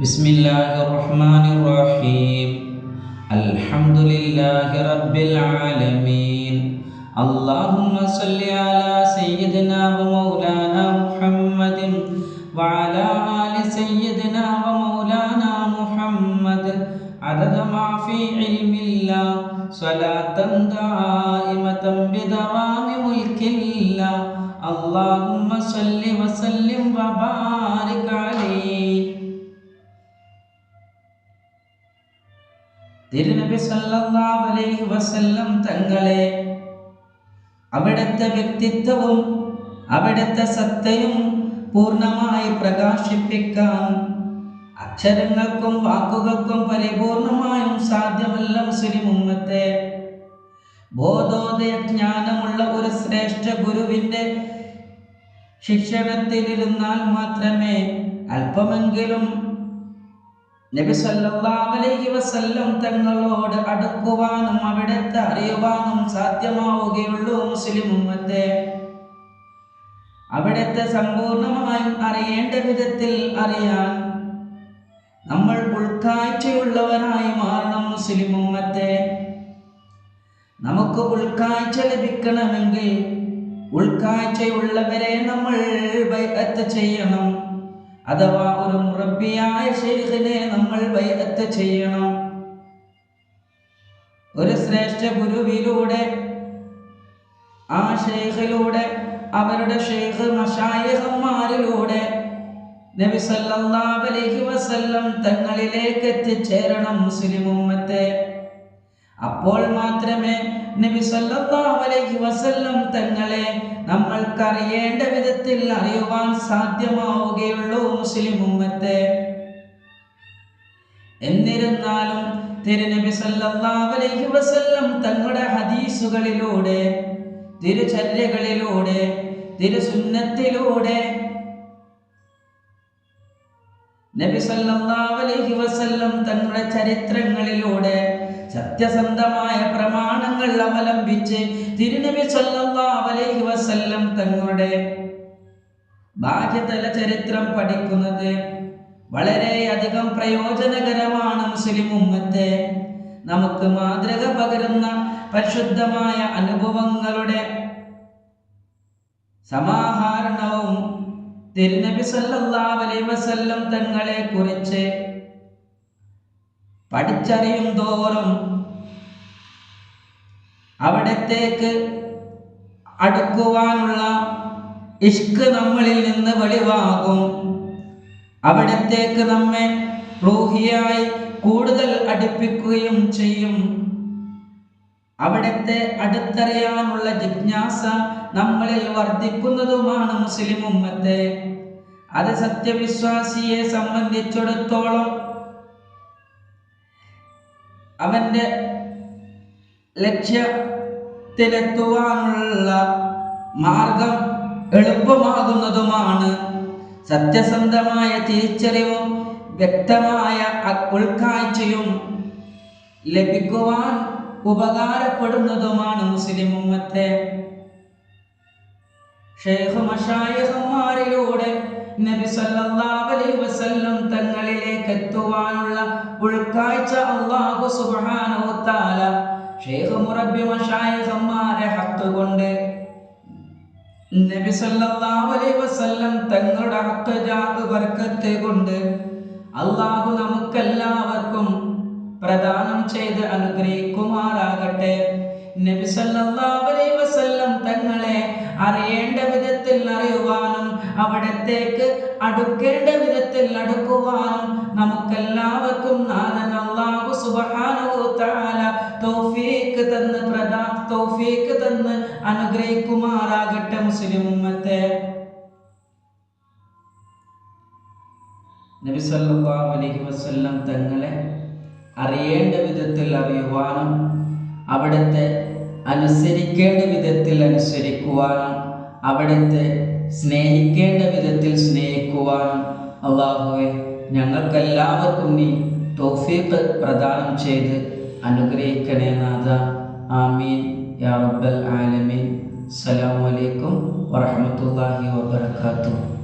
بسم الله الرحمن الرحيم الحمد لله رب العالمين اللهم صل على سيدنا ومولانا محمد وعلى آل سيدنا ومولانا محمد عدد ما في علم الله صلاة دائمة بدوام ملك الله اللهم صل وسلم وبارك തിരുനബി സല്ലല്ലാഹു അലൈഹി വസല്ലം തങ്ങളെ അവിടുത്തെ വ്യക്തിത്വവും അവിടുത്തെ സത്തയും പൂർണമായി പ്രകാശിപ്പിക്കാൻ അക്ഷരങ്ങൾക്കും വാക്കുകൾക്കും പരിപൂർണമായും സാധ്യമല്ല മുസ്ലിം ഉമ്മത്തെ. ബോധോദയ ജ്ഞാനമുള്ള ഒരു ശ്രേഷ്ഠ ഗുരുവിന്റെ ശിക്ഷണത്തിലിരുന്നാൽ മാത്രമേ അല്പമെങ്കിലും നബി സല്ലല്ലാഹു അലൈഹി വസല്ലം തങ്ങളോട് അടുക്കുവാനും അവിടുത്തെ അറിയുവാനും സാധ്യമാവുകയുള്ളൂ മുസ്ലിം ഉമ്മത്തെ. അവിടുത്തെ സമ്പൂർണമായും അറിയേണ്ട വിധത്തിൽ അറിയാൻ നമ്മൾ ഉൾക്കാഴ്ചയുള്ളവരായി മാറണം മുസ്ലിം ഉമ്മത്തെ. നമുക്ക് ഉൾക്കാഴ്ച ലഭിക്കണമെങ്കിൽ ഉൾക്കാഴ്ചയുള്ളവരെ നമ്മൾ ബൈഅത്ത് ചെയ്യണം. അഥവാ ഒരു മുറബിയായ ഷെയ്ഖിനെ നമ്മൾ ബൈഅത്ത് ചെയ്യണം. ഒരു ശ്രേഷ്ഠ ഗുരുവിലൂടെ ആ ഷെയ്ഖിലൂടെ അവരുടെ ഷെയ്ഖ് മഷായഹന്മാരിലൂടെ നബി സല്ലല്ലാഹു അലൈഹി വസല്ലം തങ്ങളിലേക്ക് എത്തിച്ചേരണം മുസ്ലിം ഉമ്മത്തെ. അപ്പോൾ മാത്രമേ നബി സല്ലല്ലാഹു അലൈഹി വസല്ലം തങ്ങളെ നമ്മൾക്കറിയേണ്ട വിധത്തിൽ അറിയുവാൻ സാധ്യമാവുകയുള്ളൂ മുസ്ലിം ഉമ്മത്തെ. എന്നിരുന്നാലും തിരുനബി സല്ലല്ലാഹു അലൈഹി വസല്ലം തങ്ങളുടെ ഹദീസുകളിലൂടെ തിരുചര്യകളിലൂടെ തിരുസുന്നത്തിലൂടെ നബി സല്ലല്ലാഹു അലൈഹി വസല്ലം തങ്ങളുടെ ചരിത്രങ്ങളിലൂടെ സത്യസന്ധമായ പ്രമാണങ്ങൾ അവലംബിച്ച് തിരുനബി സല്ലല്ലാഹു അലൈഹി വസല്ലം തങ്ങളുടെ ബാഹ്യതല ചരിത്രം പഠിക്കുന്നത് വളരെയധികം പ്രയോജനകരമാണ് മുസ്ലിം ഉമ്മത്തെ. നമുക്ക് മാതൃക പകരുന്ന പരിശുദ്ധമായ അനുഭവങ്ങളുടെ സമാഹരണവും തിരുനബി സല്ലല്ലാഹു അലൈഹി വസല്ലം തങ്ങളെ കുറിച്ച് പഠിച്ചറിയും തോറും അവിടത്തേക്ക് അടുക്കുവാനുള്ള ഇഷ്ക് നമ്മളിൽ നിന്ന് വെളിവാകും. അവിടത്തേക്ക് നമ്മെ റൂഹിയായി കൂടുതൽ അടുപ്പിക്കുകയും ചെയ്യും. അവിടത്തെ അടുത്തറിയാനുള്ള ജിജ്ഞാസ നമ്മളിൽ വർദ്ധിക്കുന്നതുമാണ് മുസ്ലിം ഉമ്മത്തെ. അത് സത്യവിശ്വാസിയെ സംബന്ധിച്ചിടത്തോളം അവന്റെ ലക്ഷ്യത്തിലെത്തുവാനുള്ള മാർഗം എളുപ്പമാകുന്നതുമാണ്. സത്യസന്ധമായ തിരിച്ചറിവും വ്യക്തമായ ഉൾക്കാഴ്ചയും ലഭിക്കുവാൻ ഉപകാരപ്പെടുന്നതുമാണ് മുസ്ലിം ഉമ്മത്തെ. ഷെയ്ഖ് മഷായഹന്മാരിലൂടെ നബി സല്ലല്ലാഹു അലൈഹി വസല്ലം തങ്ങളിലേക്ക് എത്തുവാനുള്ള ഉൾക്കാഴ്ച അല്ലാഹു സുബ്ഹാനഹു തആല ഷെയ്ഖ് മുറബി മഷായിഖന്മാരെ ഹക്ക് കൊണ്ട് നബി സല്ലല്ലാഹു അലൈഹി വസല്ലം തങ്ങളുടെ ഹക്ക് ജാഹ് ബർക്കത്ത് കൊണ്ട് അല്ലാഹു നമുക്കെല്ലാവർക്കും പ്രദാനം ചെയ്ത് അനുഗ്രഹിക്കുമാറാകട്ടെ. നബി സല്ലല്ലാഹു അലൈഹി വസല്ലം തങ്ങളെ അറിയേണ്ട വിധത്തിൽ അറിയുവാനും അവിടത്തേക്ക് അടുക്കേണ്ട വിധത്തിൽ അടുക്കുവാനും നമുക്കെല്ലാവർക്കും നാഥൻ തആല തൗഫീഖ് തന്ന് പ്രദാ തൗഫീഖ് തന്ന് അനുഗ്രഹിക്കുമാറാകട്ടെ മുസ്ലിം ഉമ്മത്തെ. നബി സല്ലല്ലാഹു അലൈഹി വസല്ലം തങ്ങളെ അറിയേണ്ട വിധത്തിൽ അറിയുവാനും അവിടുത്തെ അനുസരിക്കേണ്ട വിധത്തിൽ അനുസരിക്കുവാനും അവിടുത്തെ സ്നേഹിക്കേണ്ട വിധത്തിൽ സ്നേഹിക്കുവാനും അള്ളാഹുവെ ഞങ്ങൾക്കെല്ലാവർക്കും നീ തൗഫീഖ് പ്രദാനം ചെയ്ത് അനുഗ്രഹിക്കണേ നാഥ. ആമീൻ. യാ റബ്ബൽ ആലമീൻ. അസ്സലാമു അലൈക്കും വറഹ്മത്തുള്ളാഹി വബറകാതുഹു.